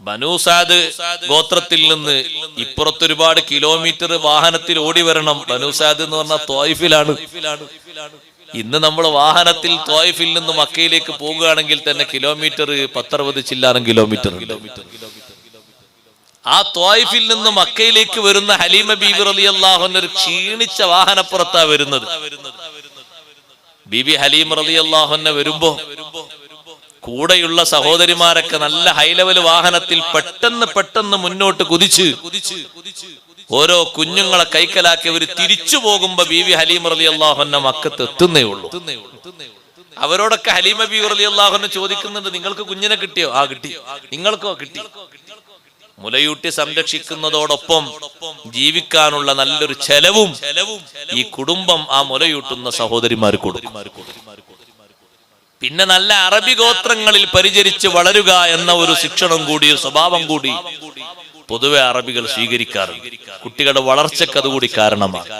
ബനൂസാദ് ഗോത്രത്തിൽ നിന്ന് ഇപ്പുറത്ത് ഒരുപാട് കിലോമീറ്റർ വാഹനത്തിൽ ഓടി വരണം. ബനൂസാദ് എന്ന് പറഞ്ഞാൽ തോയിഫിലാണ്. ഇന്ന് നമ്മൾ വാഹനത്തിൽ തോയിഫിൽ നിന്ന് മക്കയിലേക്ക് പോകുകയാണെങ്കിൽ തന്നെ കിലോമീറ്റർ പത്തറുപത് ചില്ലാനം കിലോമീറ്റർ ആ തോയിഫിൽ നിന്ന് മക്കയിലേക്ക് വരുന്ന ഹലീമ ബീബി റലി അള്ളാഹുന്ന ഒരു ക്ഷീണിച്ച വാഹനപ്പുറത്താ വരുന്നത്. ബീബി ഹലീം റലി അള്ളാഹുന്ന വരുമ്പോ കൂടെയുള്ള സഹോദരിമാരൊക്കെ നല്ല ഹൈ ലെവൽ വാഹനത്തിൽ പെട്ടെന്ന് പെട്ടെന്ന് മുന്നോട്ട് കുതിച്ച് ഓരോ കുഞ്ഞുങ്ങളെ കൈക്കലാക്കി അവർ തിരിച്ചു പോകുമ്പോ ബീവി ഹലീം റലി അള്ളാഹുന്ന മക്കത്ത് എത്തുന്നേ ഉള്ളൂ. അവരോടൊക്കെ ഹലീമ ബി റലി അള്ളാഹുന്ന ചോദിക്കുന്നുണ്ട് നിങ്ങൾക്ക് കുഞ്ഞിനെ കിട്ടിയോ? ആ കിട്ടി. നിങ്ങൾക്കോ? കിട്ടി. മുലയൂട്ടി സംരക്ഷിക്കുന്നതോടൊപ്പം ജീവിക്കാനുള്ള നല്ലൊരു ചെലവും ഈ കുടുംബം ആ മുലയൂട്ടുന്ന സഹോദരിമാർ കൊടുക്കും. പിന്നെ നല്ല അറബി ഗോത്രങ്ങളിൽ പരിചരിച്ച് വളരുക എന്ന ഒരു ശിക്ഷണം കൂടി ഒരു സ്വഭാവം കൂടി പൊതുവെ അറബികൾ സ്വീകരിക്കാറുണ്ട്. കുട്ടികളുടെ വളർച്ചയ്ക്ക് അതുകൂടി കാരണമാണ്.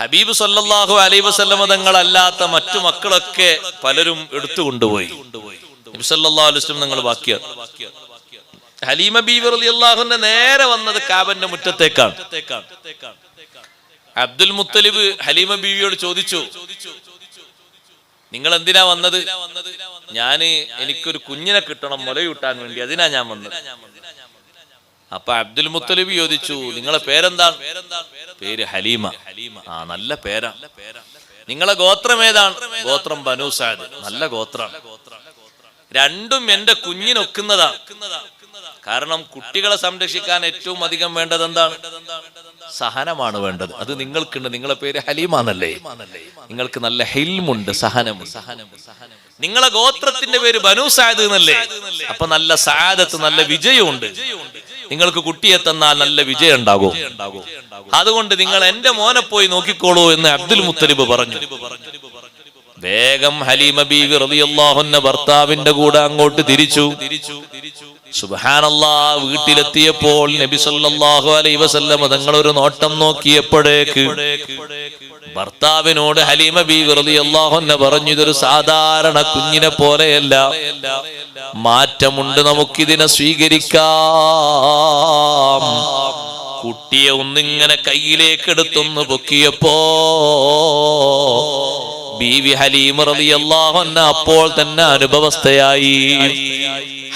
ഹബീബ് സല്ലാഹു അലൈഹി വസല്ലമ തങ്ങളല്ലാത്ത മറ്റു മക്കളൊക്കെ പലരും എടുത്തു കൊണ്ടുപോയി. നിങ്ങൾ ബാക്കിയാണ് ഹലീമ ബീവി റളിയല്ലാഹുവിന്റെ നേരെ വന്നത് കാബന്റെ മുറ്റത്തേക്കാണ്. അബ്ദുൽ മുത്തലിബ് ഹലീമ ബീവിയോട് ചോദിച്ചു നിങ്ങൾ എന്തിനാ വന്നത്? ഞാൻ എനിക്കൊരു കുഞ്ഞിനെ കിട്ടണം മുലയൂട്ടാൻ വേണ്ടി. അതിനാ ഞാൻ വന്നത്. അപ്പൊ അബ്ദുൽ മുത്തലിബ് ചോദിച്ചു നിങ്ങളെ പേരെന്താണ്? പേര് ഹലീമ. ആ നല്ല പേരാ. നിങ്ങളെ ഗോത്രം ഏതാണ്? ഗോത്രം ബനൂസാദ് നല്ല ഗോത്രം. രണ്ടും എന്റെ കുഞ്ഞിനൊക്കുന്നതാ കാരണം കുട്ടികളെ സംരക്ഷിക്കാൻ ഏറ്റവും അധികം വേണ്ടത് എന്താണ്? സഹനമാണ് വേണ്ടത്. അത് നിങ്ങൾക്കുണ്ട്. നിങ്ങളെ പേര് ഹലീമാന്നല്ലേ? നിങ്ങൾക്ക് നല്ല ഹെൽമുണ്ട് സഹനം. സഹനം നിങ്ങളെ ഗോത്രത്തിന്റെ പേര് ബനു സാദ് എന്നല്ലേ? അപ്പൊ നല്ല സാദത്ത് നല്ല വിജയമുണ്ട്. നിങ്ങൾക്ക് കുട്ടിയെ തന്നാൽ നല്ല വിജയം ഉണ്ടാകും അതുകൊണ്ട് നിങ്ങൾ എന്റെ മോനെ പോയി നോക്കിക്കോളൂ എന്ന് അബ്ദുൽ മുത്തലിബ് പറഞ്ഞു. വേഗം ഹലീമ ബീവി റളിയല്ലാഹുന്ന ഭർത്താവിന്റെ കൂടെ അങ്ങോട്ട് തിരിച്ചു. സുബ്ഹാനല്ലാ വീട്ടിലെത്തിയപ്പോൾ നബി സല്ലല്ലാഹു അലൈഹി വസല്ലം തങ്ങൾ ഒരു നോട്ടം നോക്കിയപ്പോഴേക്ക് ഭർത്താവിനോട് ഹലീമ ബീവി റളിയല്ലാഹുന്ന പറഞ്ഞു ഇതൊരു സാധാരണ കുഞ്ഞിനെ പോലെയല്ല. മാറ്റമുണ്ട് നമുക്കിതിനെ സ്വീകരിക്കാം. കുട്ടിയെ ഒന്നിങ്ങനെ കയ്യിലേക്ക് എടുത്തൊന്ന് പൊക്കിയപ്പോ ബീവി ഹലീമ റളിയല്ലാഹുന്ന അപ്പോൾ തന്നെ അനുഭവസ്ഥയായി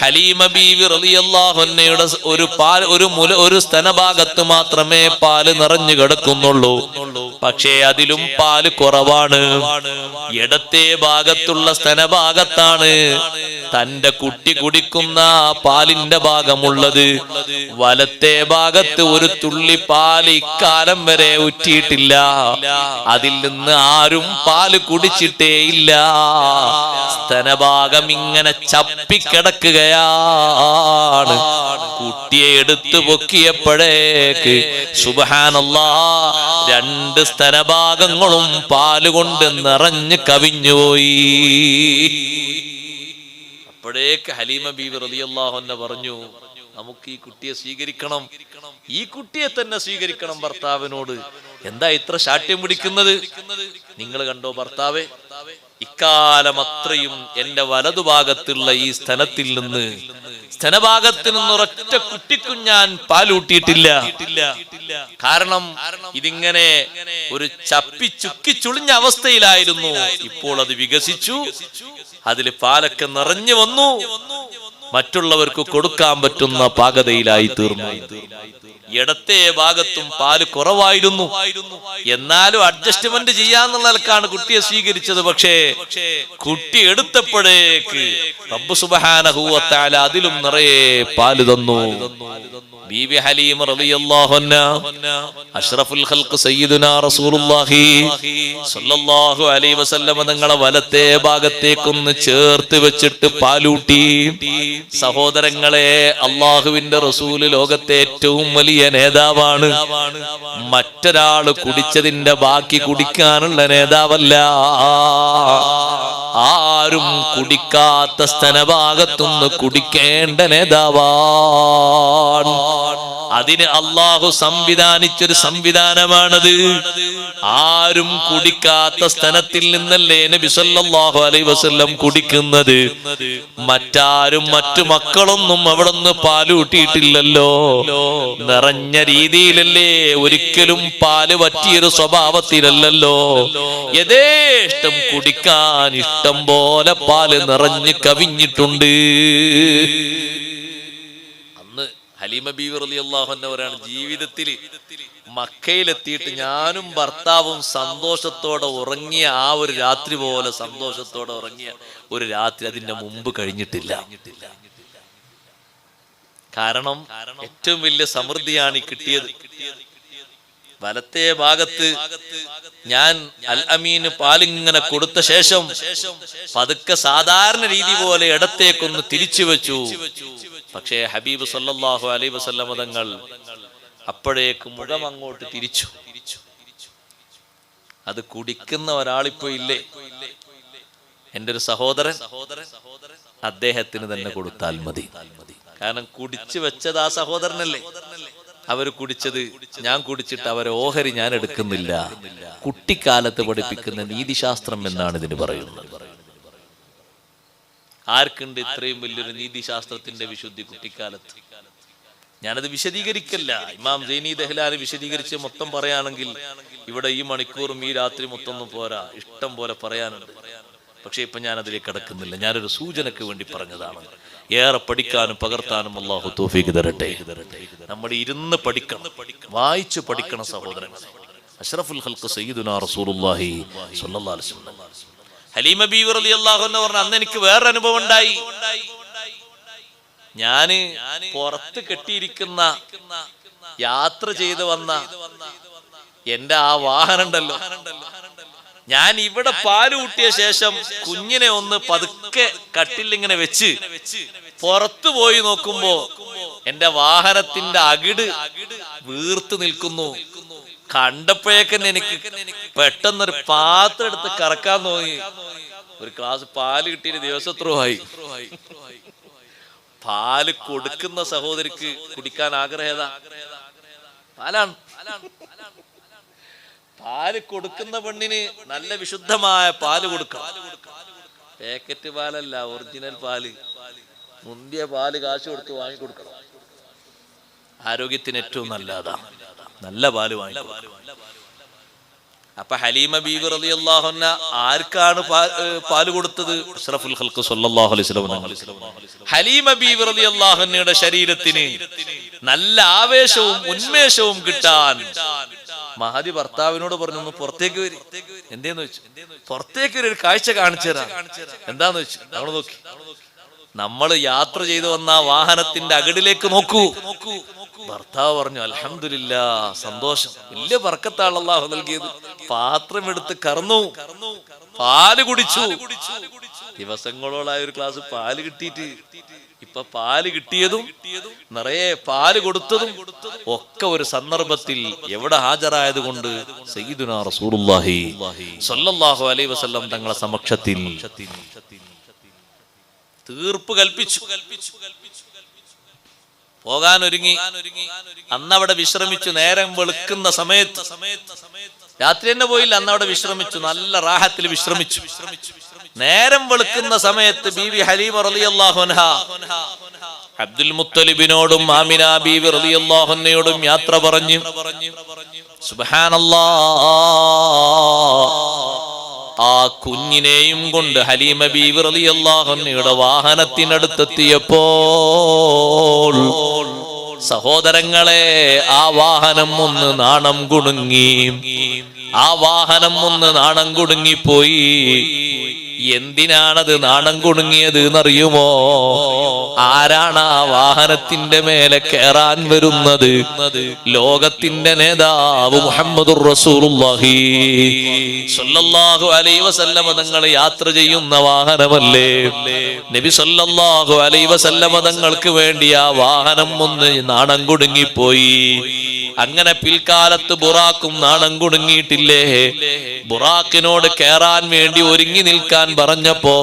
ഹലീമ ബീവി റലിയല്ലാഹുന്നയുടെ ഒരു പാൽ ഒരു മുല ഒരു സ്തനഭാഗത്ത് മാത്രമേ പാൽ നിറഞ്ഞു കിടക്കുന്നുള്ളൂ. പക്ഷേ അതിലും പാൽ കുറവാണ്. ഇടത്തെ ഭാഗത്തുള്ള സ്തനഭാഗത്താണ് തന്റെ കുട്ടി കുടിക്കുന്ന പാലിന്റെ ഭാഗമുള്ളത്. വലത്തെ ഭാഗത്ത് ഒരു തുള്ളി പാൽ ഇക്കാലം വരെ ഉറ്റിയിട്ടില്ല അതിൽ നിന്ന് ആരും പാൽ കുടിച്ചിട്ടേ ഇല്ല. സ്തനഭാഗം ഇങ്ങനെ ചപ്പിക്കിടക്കുകയാണ് കുട്ടിയെ എടുത്തു പൊക്കിയപ്പോഴേക്ക് സുബഹാനല്ലാ രണ്ട് സ്ഥലഭാഗങ്ങളും പാലുകൊണ്ട് നിറഞ്ഞ് കവിഞ്ഞുപോയി. അപ്പോഴേക്ക് ഹലീമ ബീവി റളിയല്ലാഹു എന്നെ പറഞ്ഞു നമുക്ക് ഈ കുട്ടിയെ സ്വീകരിക്കണം. ഈ കുട്ടിയെ തന്നെ സ്വീകരിക്കണം ഭർത്താവിനോട്. എന്താ ഇത്ര ശാഠ്യം പിടിക്കുന്നത്? നിങ്ങൾ കണ്ടോ ഭർത്താവേ ഇക്കാലം അത്രയും എന്റെ വലതുഭാഗത്തുള്ള ഈ സ്ഥലത്തിൽ നിന്ന് സ്ഥലഭാഗത്ത് നിന്ന് ഒരൊറ്റ കുട്ടിക്കും ഞാൻ പാലൂട്ടിയിട്ടില്ല കാരണം ഇതിങ്ങനെ ഒരു ചപ്പി ചുക്കി ചുളിഞ്ഞ അവസ്ഥയിലായിരുന്നു. ഇപ്പോൾ അത് വികസിച്ചു അതിൽ പാലൊക്കെ നിറഞ്ഞു വന്നു. മറ്റുള്ളവർക്ക് കൊടുക്കാൻ പറ്റുന്ന പാകതയിലായി തീർന്നു. ഇടത്തെ ഭാഗത്തും പാൽ കുറവായിരുന്നു. എന്നാലും അഡ്ജസ്റ്റ്മെന്റ് ചെയ്യാന്നുള്ള നിലക്കാണ് കുട്ടിയെ സ്വീകരിച്ചത്. പക്ഷേ കുട്ടി എടുത്തപ്പോഴേക്ക് റബ്ബ് സുബഹാനഹൂവത്താൽ അതിലും നിറയെ പാൽ തന്നു. ബീബി ഹലീം റളിയല്ലാഹു അഷ്റഫുൽ ഖൽഖ് സയ്യിദുനാ റസൂലുള്ളാഹി സ്വല്ലല്ലാഹു അലൈഹി വസല്ലം തങ്ങളെ വലത്തെ ഭാഗത്തേക്കൊന്ന് ചേർത്ത് വെച്ചിട്ട് പാലൂട്ടി. സഹോദരങ്ങളെ അള്ളാഹുവിന്റെ റസൂൽ ലോകത്തെ ഏറ്റവും വലിയ നേതാവാണ്. മറ്റൊരാൾ കുടിച്ചതിന്റെ ബാക്കി കുടിക്കാനുള്ള നേതാവല്ല. ആരും കുടിക്കാത്ത സ്ഥലഭാഗത്തുനിന്ന് കുടിക്കേണ്ട നേതാവാണ്. അതിന് അള്ളാഹു സംവിധാനിച്ചൊരു സംവിധാനമാണത്. ആരും കുടിക്കാത്ത സ്ഥലത്തിൽ നിന്നല്ലേ നബി അലൈ വസ്ല്ലം കുടിക്കുന്നത്. മറ്റാരും മറ്റു മക്കളൊന്നും അവിടെ നിന്ന് പാലൂട്ടിയിട്ടില്ലല്ലോ നിറഞ്ഞ രീതിയിലല്ലേ ഒരിക്കലും പാൽ പറ്റിയൊരു സ്വഭാവത്തിലല്ലോ യഥേഷ്ടം കുടിക്കാൻ ഇഷ്ടം പോലെ പാൽ നിറഞ്ഞ് കവിഞ്ഞിട്ടുണ്ട്. അന്ന് ഹലീമ ബീവി റളിയല്ലാഹു അൻഹവരാണ് ജീവിതത്തിൽ മക്കയിലെത്തിയിട്ട് ഞാനും ഭർത്താവും സന്തോഷത്തോടെ ഉറങ്ങിയ ആ ഒരു രാത്രി പോലെ സന്തോഷത്തോടെ ഉറങ്ങിയ ഒരു രാത്രി അതിന്റെ മുമ്പ് കഴിഞ്ഞിട്ടില്ല. കാരണം ഏറ്റവും വലിയ സമൃദ്ധിയാണ് ഈ കിട്ടിയത്. വലത്തെ ഭാഗത്ത് ഞാൻ അൽ അമീന് പാലിങ്ങനെ കൊടുത്ത ശേഷം പതുക്കെ സാധാരണ രീതി പോലെ ഇടത്തേക്കൊന്ന് തിരിച്ചു വെച്ചു. പക്ഷേ ഹബീബ് സല്ലാഹു അലൈഹി വസല്ലമ തങ്ങൾ അപ്പോഴേക്ക് മുഖം അങ്ങോട്ട് തിരിച്ചു. അത് കുടിക്കുന്ന ഒരാളിപ്പോ ഇല്ലേ? എന്റെ ഒരു സഹോദരൻ അദ്ദേഹത്തിന് തന്നെ കൊടുത്താൽ മതി. കാരണം കുടിച്ചു വെച്ചത് ആ സഹോദരനല്ലേ? അവർ കുടിച്ചത് ഞാൻ കുടിച്ചിട്ട് അവരെ ഓഹരി ഞാൻ എടുക്കുന്നില്ല. കുട്ടിക്കാലത്ത് പഠിപ്പിക്കുന്ന നീതിശാസ്ത്രം എന്നാണ് ഇതിന് പറയുന്നത്. ആർക്കുണ്ട് ഇത്രയും വലിയൊരു നീതിശാസ്ത്രത്തിന്റെ വിശുദ്ധി കുട്ടിക്കാലത്ത്? ഞാനത് വിശദീകരിക്കല്ല. ഇമാം ജൈനി ദഹ്ലാന് വിശദീകരിച്ച് മൊത്തം പറയുകയാണെങ്കിൽ ഇവിടെ ഈ മണിക്കൂറും ഈ രാത്രി മൊത്തം പോരാ. ഇഷ്ടം പോലെ പറയാനുണ്ട്. പക്ഷെ ഇപ്പം ഞാൻ അതിലേക്ക് കടക്കുന്നില്ല. ഞാനൊരു സൂചനയ്ക്ക് വേണ്ടി പറഞ്ഞതാണ്. ഏറെ പഠിക്കാനും പകർത്താനും അള്ളാഹു തോഫീക്ക് തരട്ടെ. നമ്മൾ ഇരുന്ന് പഠിക്കണം. വായിച്ചു പഠിക്കണം സഹോദരൻ. അഷ്റഫുൽ ഹൽക്ക് സയ്യിദുനാ റസൂലുള്ളാഹി സ്വല്ലല്ലാഹു അലൈഹി വസല്ലം. ഹലീമ ബീവി റളിയല്ലാഹു അൻഹ അന്ന് എനിക്ക് വേറെ അനുഭവം ഉണ്ടായി. ഞാൻ പുറത്ത് കെട്ടിയിരിക്കുന്ന യാത്ര ചെയ്ത് വന്ന എന്റെ ആ വാഹനം ഉണ്ടല്ലോ. ഞാൻ ഇവിടെ പാൽ കൂട്ടിയ ശേഷം കുഞ്ഞിനെ ഒന്ന് പതുക്കെ കട്ടിലിങ്ങനെ വെച്ച് പുറത്തു പോയി നോക്കുമ്പോ എന്റെ വാഹനത്തിന്റെ അകിട് വീർത്ത് നിൽക്കുന്നു. കണ്ടപ്പോഴേക്കന്നെ എനിക്ക് പെട്ടെന്നൊരു പാത്രം എടുത്ത് കറക്കാൻ തോന്നി. ഒരു ഗ്ലാസ് പാൽ കിട്ടിയ ദിവസത്രമായി പാൽ കൊടുക്കുന്ന സഹോദരിക്ക് കുടിക്കാൻ ആഗ്രഹത പാലാണ്. പാൽ കൊടുക്കുന്ന പെണ്ണിന് നല്ല വിശുദ്ധമായ പാൽ കൊടുക്കാം. പാക്കറ്റ് പാലല്ല ഒറിജിനൽ പാൽ. മുന്തിയ പാൽ കാശ് കൊടുത്ത് വാങ്ങിക്കൊടുക്കണം ആരോഗ്യത്തിന് ഏറ്റവും നല്ലതാണ് നല്ല പാൽ വാങ്ങി അപ്പൊ ഹലീമ ബീബി റളിയല്ലാഹു അള്ളാഹുന്ന ആർക്കാണ് പാൽ കൊടുത്തത്? അഷ്റഫുൽ സല്ലല്ലാഹു അലൈഹി വസല്ലം ഹലീമ ബീബി റളിയല്ലാഹു അള്ളാഹുന്നയുടെ ശരീരത്തിന് നല്ല ആവേശവും ഉന്മേഷവും കിട്ടാൻ മഹദി ഭർത്താവിനോട് പറഞ്ഞു ഒന്ന് പുറത്തേക്ക് വരി. എന്തേന്ന് വെച്ചു? പുറത്തേക്ക് വരി, ഒരു കാഴ്ച കാണിച്ചു തരാം. എന്താന്ന് വെച്ചു? നമ്മൾ നോക്കി. നമ്മൾ യാത്ര ചെയ്തു വന്ന വാഹനത്തിന്റെ അകടിലേക്ക് നോക്കൂ. ഭർത്താവ് പറഞ്ഞു അലഹമില്ല സന്തോഷം. വലിയ ബർക്കത്താണ് അള്ളാഹു നൽകിയത്. പാത്രം എടുത്ത് കറന്നു. പാൽ കുടിച്ചു. ദിവസങ്ങളോളായ ഒരു ക്ലാസ് പാൽ കിട്ടിയിട്ട് ഇപ്പൊ പാൽ കിട്ടിയതും നിറയെ പാൽ കൊടുത്തതും ഒക്കെ ഒരു സന്ദർഭത്തിൽ എവിടെ ഹാജരായത് കൊണ്ട് വസല്ലം തങ്ങളെ സമക്ഷത്തിൽ തീർപ്പ് കൽപ്പിച്ചു. പോകാൻ ഒരുങ്ങി അന്നവിടെ വിശ്രമിച്ചു നേരം വെളുക്കുന്ന സമയത്ത് സമയത്ത് സമയത്ത് രാത്രി തന്നെ പോയില്ല അന്ന് അവിടെ വിശ്രമിച്ചു. നല്ല റാഹത്തിൽ വിശ്രമിച്ചു. നേരം വെളുക്കുന്ന സമയത്ത് ബീവി ഹലീമ റളിയല്ലാഹു അൻഹ അബ്ദുൽ മുത്തലിബിനോടും ആമിന ബീവി റളിയല്ലാഹു അൻഹയോടും യാത്ര പറഞ്ഞു. സുബ്ഹാനല്ലാഹ് ആ കുഞ്ഞിനെയും കൊണ്ട് ഹലീമ ബീവി റളിയല്ലാഹു അൻഹയുടെ വാഹനത്തിനടുത്തെത്തിയപ്പോൾ സഹോദരങ്ങളെ ആ വാഹനം ഒന്ന് നാണം കുടുങ്ങി ആ വാഹനം ഒന്ന് നാണം കുടുങ്ങിപ്പോയി എന്തിനാണത് നാണം കുടുങ്ങിയത് എന്നറിയുമോ ആരാണ് ആ വാഹനത്തിന്റെ മേലെ കയറാൻ വരുന്നത്? ലോകത്തിന്റെ നേതാവ് റസൂലുള്ളാഹി. സല്ലല്ലാഹു അലൈഹി വസല്ലമ തങ്ങൾ യാത്ര ചെയ്യുന്ന വാഹനമല്ലേ? നബി സല്ലല്ലാഹു അലൈഹി വസല്ലമ തങ്ങൾക്ക് വേണ്ടി ആ വാഹനം ഒന്ന് നാണം കുടുങ്ങിപ്പോയി അങ്ങനെ പിൽക്കാലത്ത് ബുറാക്കും നാണം കുടുങ്ങിയിട്ടില്ലേ? ബുറാക്കിനോട് കേറാൻ വേണ്ടി ഒരുങ്ങി നിൽക്കാൻ പറഞ്ഞപ്പോ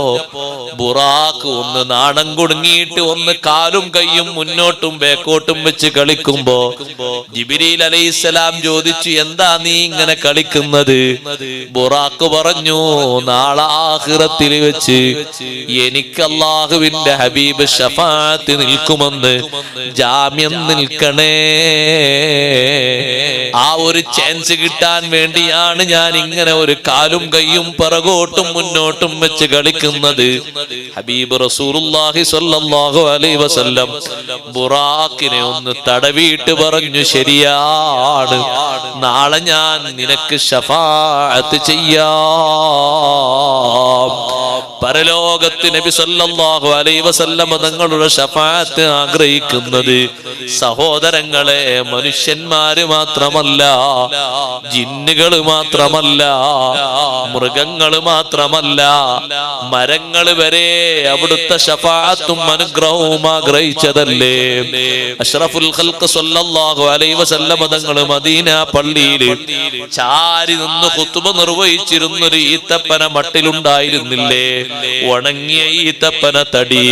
ബുറാക്ക് ഒന്ന് നാണം കുടുങ്ങിയിട്ട് ഒന്ന് കാലും കൈയും മുന്നോട്ടും ബേക്കോട്ടും വെച്ച് കളിക്കുമ്പോ ജിബിരിൽ അലൈഹിസ്സലാം ചോദിച്ചു എന്താ നീ ഇങ്ങനെ കളിക്കുന്നത്? ബുറാക്ക് പറഞ്ഞു നാളെ വെച്ച് എനിക്ക് അള്ളാഹുവിന്റെ ഹബീബ് ഷഫാത്ത് നിൽക്കുമെന്ന് ജാമ്യം നിൽക്കണേ. ആ ഒരു ചാൻസ് കിട്ടാൻ വേണ്ടിയാണ് ഞാൻ ഇങ്ങനെ ഒരു കാലും കൈയും പിറകോട്ടും മുന്നോട്ടും വെച്ച് കളിക്കുന്നത്. ഹബീബ് റസൂലുള്ളാഹി സ്വല്ലല്ലാഹു അലൈഹി വസല്ലം ബുറാക്കിനെ ഒന്ന് തടവിയിട്ട് പറഞ്ഞു ശരിയാണ് നാളെ ഞാൻ നിനക്ക് ഷഫാഅത്ത് ചെയ്യാം. പരലോകത്ത് നബി സല്ലല്ലാഹു അലൈഹി വസല്ലമ തങ്ങളുടെ ഷഫാഅത്ത് ആഗ്രഹിക്കുന്നത് സഹോദരങ്ങളെ മനുഷ്യന്മാര് മാത്രമല്ല ജിന്നുകൾ മാത്രമല്ല മൃഗങ്ങൾ മാത്രമല്ല മരങ്ങൾ വരെ അവിടുത്തെ ഷഫാഅത്തും അനുഗ്രഹവും ആഗ്രഹിച്ചതല്ലേ? അഷ്റഫുൽ സല്ലല്ലാഹു അലൈഹി വസല്ലമ തങ്ങൾ മദീന പള്ളിയിൽ ചാരി നിന്ന് ഖുത്ബ നിർവഹിച്ചിരുന്നൊരു ഈത്തപ്പന മട്ടിലുണ്ടായിരുന്നില്ലേ? ഉണങ്ങിയ ഈത്തപ്പന തടി.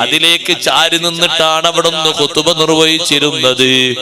അതിലേക്ക് ചാരി നിന്നിട്ടാണ് അവിടുന്ന് കുത്തുമ നിർവഹിച്ചിരുന്നത്.